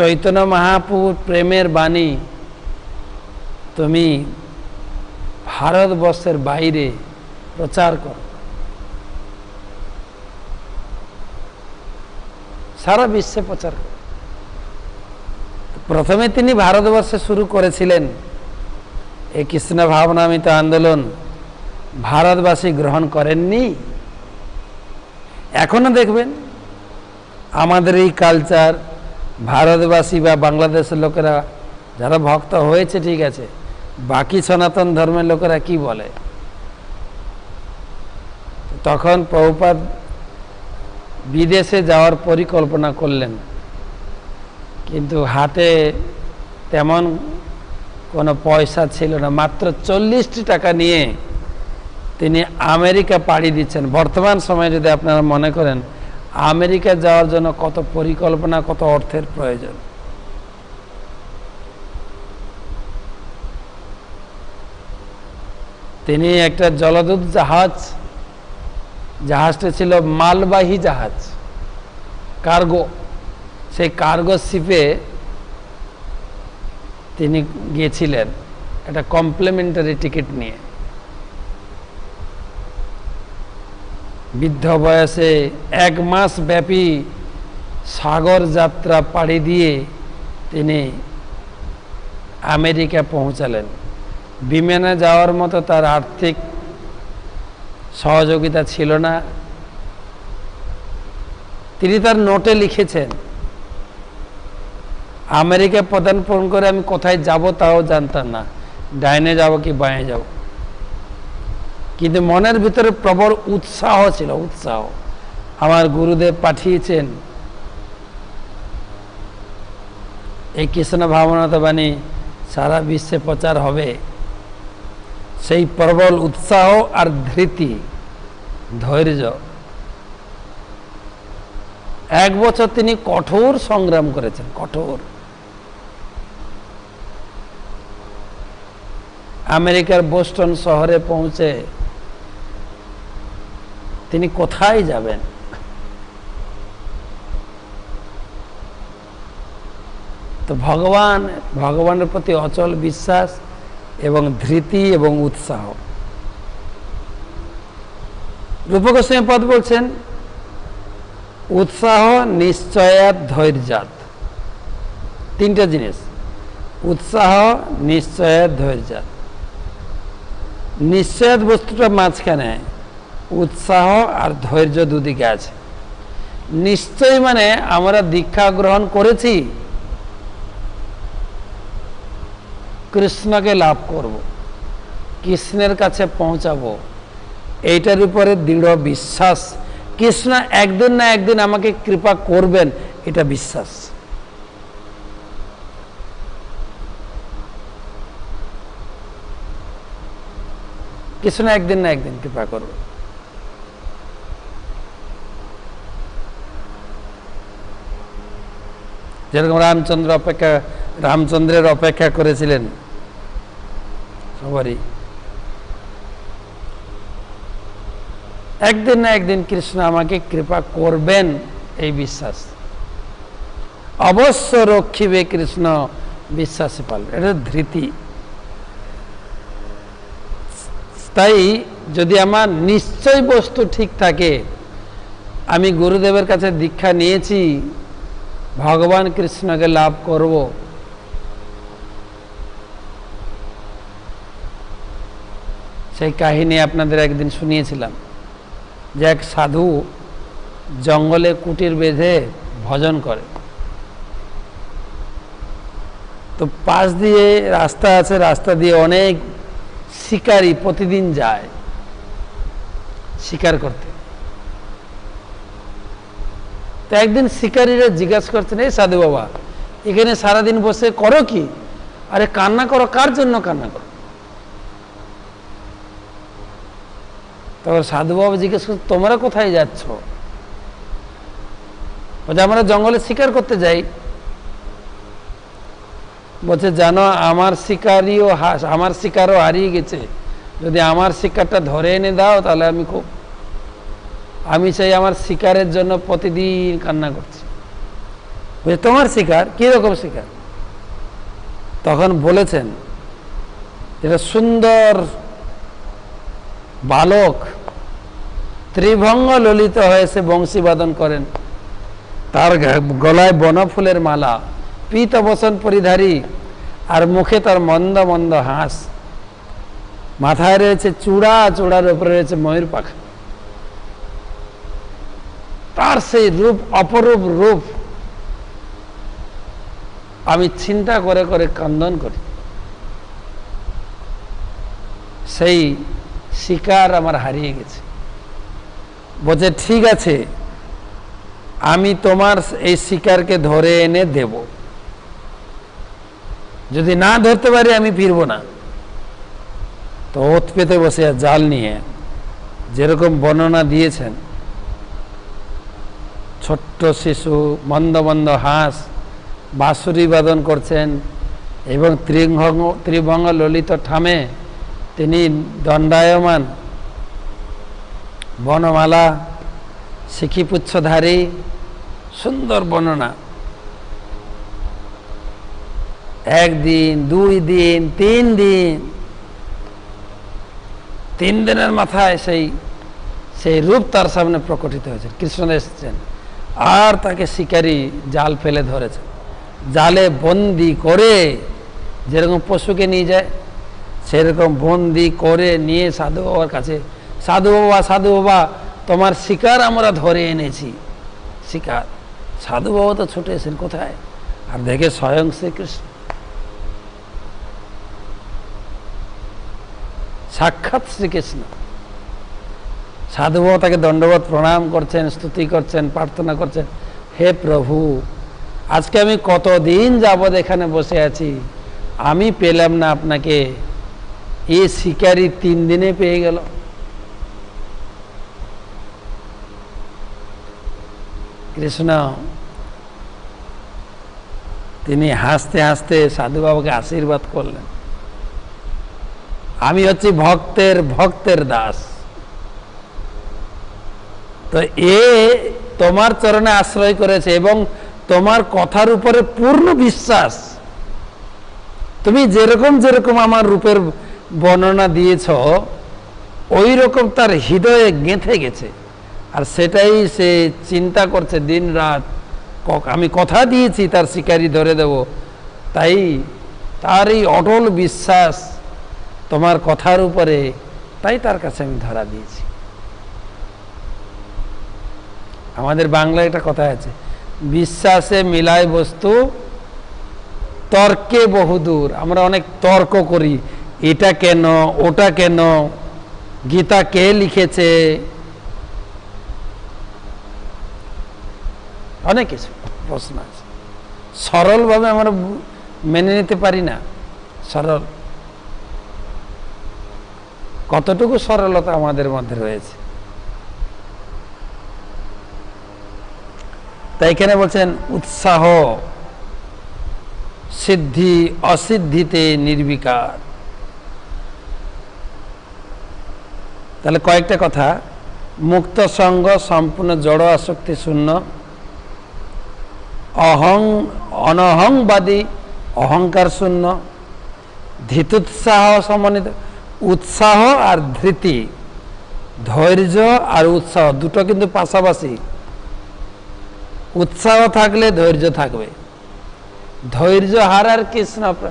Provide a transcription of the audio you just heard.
চৈতন্য মহাপুর প্রেমের বাণী। তুমি ভারতবর্ষের বাইরে প্রচার করো। সারা বিশ্বে প্রচার করো। প্রথমে তিনি ভারতবর্ষে শুরু করেছিলেন। এই কৃষ্ণ ভাবনামিত আন্দোলন ভারতবাসী গ্রহণ করেননি। এখনও দেখবেন আমাদের এই কালচার ভারতবাসী বা বাংলাদেশের লোকেরা যারা ভক্ত হয়েছে, ঠিক আছে, বাকি সনাতন ধর্মের লোকেরা কি বলে? তখন প্রভুপাত বিদেশে যাওয়ার পরিকল্পনা করলেন, কিন্তু হাতে তেমন কোনো পয়সা ছিল না, মাত্র চল্লিশটি টাকা নিয়ে তিনি আমেরিকা পাড়ি দিচ্ছেন। বর্তমান সময়ে যদি আপনারা মনে করেন আমেরিকা যাওয়ার জন্য কত পরিকল্পনা, কত অর্থের প্রয়োজন। তিনি একটা জলদূত জাহাজ, জাহাজটা ছিল মালবাহী জাহাজ। কার্গো, সেই কার্গো শিপে তিনি গিয়েছিলেন, একটা কমপ্লিমেন্টারি টিকিট নিয়ে। বৃদ্ধ বয়সে এক মাস ব্যাপী সাগর যাত্রা পাড়ি দিয়ে তিনি আমেরিকা পৌঁছালেন। বিমানে যাওয়ার মতো তার আর্থিক সহযোগিতা ছিল না। তিনি তার নোটে লিখেছেন, আমেরিকা পদার্পণ করে আমি কোথায় যাব তাও জানতাম না। ডাইনে যাব কি বাঁয়ে যাব? কিন্তু মনের ভিতরে প্রবল উৎসাহ ছিল, উৎসাহ। আমার গুরুদেব পাঠিয়েছেন, এই কৃষ্ণ ভাবনাত বাণী, সারা বিশ্বে প্রচার হবে। সেই প্রবল উৎসাহ আর ধৃতি, ধৈর্য। এক বছর তিনি কঠোর সংগ্রাম করেছেন, কঠোর। আমেরিকার বোস্টন শহরে পৌঁছে তিনি কোথায় যাবেন? তো ভগবান, ভগবানের প্রতি অচল বিশ্বাস এবং ধৃতি এবং উৎসাহ। রূপগোস্বামী পদ বলছেন, উৎসাহ নিশ্চয়াত ধৈর্যাত। তিনটা জিনিস। উৎসাহ নিশ্চয়াত ধৈর্যাত। নিশ্চয়াত বস্তুটা মাঝখানে। উৎসাহ আর ধৈর্য দুদিকে আছে। নিশ্চয় মানে আমরা দীক্ষা গ্রহণ করেছি, কৃষ্ণকে লাভ করব, কৃষ্ণের কাছে পৌঁছাবো। এইটার উপরে দৃঢ় বিশ্বাস। কৃষ্ণ একদিন না একদিন আমাকে কৃপা করবেন, এটা বিশ্বাস। কৃষ্ণ একদিন না একদিন কৃপা করবে। যেরকম রামচন্দ্র অপেক্ষা, রামচন্দ্রের অপেক্ষা করেছিলেন সবারই। একদিন না একদিন কৃষ্ণ আমাকে কৃপা করবেন এই বিশ্বাস। অবশ্য রক্ষিবে কৃষ্ণ বিশ্বাসে পালবে এটা ধৃতি। তাই যদি আমার নিশ্চয় বস্তু ঠিক থাকে, আমি গুরুদেবের কাছে দীক্ষা নিয়েছি ভগবান কৃষ্ণকে লাভ করব। সেই কাহিনী আপনাদের একদিন শুনিয়েছিলাম যে এক সাধু জঙ্গলে কুটির বেঁধে ভজন করে। তো পাশ দিয়ে রাস্তা আছে, রাস্তা দিয়ে অনেক শিকারী প্রতিদিন যায়, শিকার করতে। তো একদিন শিকারীরা জিজ্ঞাসা করছেন এই সাধু বাবা, এখানে সারাদিন বসে করো কি? আরে কান্না করো, কার জন্য কান্না করো? তখন সাধু বাবা জিজ্ঞেস করছে, তোমরা কোথায় যাচ্ছ? বলছে, আমরা জঙ্গলে শিকার করতে যাই। বলছে, জানো, আমার শিকারিও আমার শিকারও হারিয়ে গেছে। যদি আমার শিকারটা ধরে এনে দাও, তাহলে আমি খুব আমি চাই আমার শিকারের জন্য প্রতিদিন কান্না করছি। তোমার শিকার? কীরকম শিকার? তখন বলেছেন যেটা সুন্দর বালক ত্রিভঙ্গ ললিত হয়েছে বংশী বাদন করেন। তার গলায় বনফুলের মালা, পীত বসন পরিধারী, আর মুখে তার মন্দ মন্দ হাঁস। মাথায় রয়েছে চূড়া, চূড়ার উপরে রয়েছে ময়ূর পাখা। তার সেই রূপ, অপরূপ রূপ আমি চিন্তা করে করে কান্দন করি। সেই শিকার আমার হারিয়ে গেছে। বলছে, ঠিক আছে, আমি তোমার এই শিকারকে ধরে এনে দেব। যদি না ধরতে পারি, আমি ফিরব না। তো ওত পেতে বসে জাল নিয়ে যেরকম বর্ণনা দিয়েছেন ছোট্ট শিশু, মন্দ মন্দ হাঁস, বাঁশুরি বাদন করছেন এবং ত্রিভঙ্গ ত্রিভঙ্গ ললিত ঠামে তিনি দণ্ডায়মান। বনমালা শিখিপুচ্ছধারী সুন্দর বর্ণনা। একদিন, দুই দিন, তিন দিন, তিন দিনের মাথায় সেই সেই রূপ তার সামনে প্রকটিত হয়েছে। কৃষ্ণ এসেছেন। আর তাকে শিকারি জাল ফেলে ধরেছে। জালে বন্দি করে যেরকম পশুকে নিয়ে যায়, সেরকম বন্দি করে নিয়ে সাধু বাবার কাছে, সাধু বাবা সাধু বাবা, তোমার শিকার আমরা ধরে এনেছি। শিকার। সাধু বাবা তো ছুটে এসেন কোথায়? আর দেখে স্বয়ং শ্রীকৃষ্ণ। সাক্ষাৎ শ্রীকৃষ্ণ। সাধু বাবা তাকে দণ্ডবোধ প্রণাম করছেন, স্তুতি করছেন, প্রার্থনা করছেন। হে প্রভু, আজকে আমি কতদিন যাবৎ এখানে বসে আছি? আমি পেলাম না আপনাকে। এ শিকারি তিন দিনে পেয়ে গেল। কৃষ্ণ তিনি হাসতে হাসতে সাধু বাবাকে আশীর্বাদ করলেন। আমি হচ্ছি ভক্তের ভক্তের দাস। তো এ তোমার চরণে আশ্রয় করেছে এবং তোমার কথার উপরে পূর্ণ বিশ্বাস। তুমি যেরকম যেরকম আমার রূপের বর্ণনা দিয়েছ ওই রকম তার হৃদয়ে গেঁথে গেছে। আর সেটাই সে চিন্তা করছে, দিন রাত আমি কথা দিয়েছি, তার শিকারি ধরে দেব। তাই তার এই অটল বিশ্বাস তোমার কথার উপরে, তাই তার কাছে আমি ধরা দিয়েছি। আমাদের বাংলায় একটা কথা আছে, বিশ্বাসে মিলায় বস্তু, তর্কে বহুদূর আমরা অনেক তর্ক করি, এটা কেন, ওটা কেন, গীতা কে লিখেছে? অনেক কিছু প্রশ্ন আছে। সরলভাবে আমরা মেনে নিতে পারি না। সরল। কতটুকু সরলতা আমাদের মধ্যে রয়েছে? তাই এখানে বলছেন, উৎসাহ, সিদ্ধি, অসিদ্ধিতে নির্বিকার। তাহলে কয়েকটা কথা। মুক্ত সঙ্গ, সম্পূর্ণ জড় আসক্তি শূন্য। অহং, অনহংবাদী, অহংকার শূন্য। ধৃতুৎসাহ সমন্বিত, উৎসাহ আর ধৃতি। ধৈর্য আর উৎসাহ, দুটো কিন্তু পাশাপাশি। উৎসাহ থাকলে ধৈর্য থাকবে। ধৈর্য হারার কৃষ্ণ ধৈর্য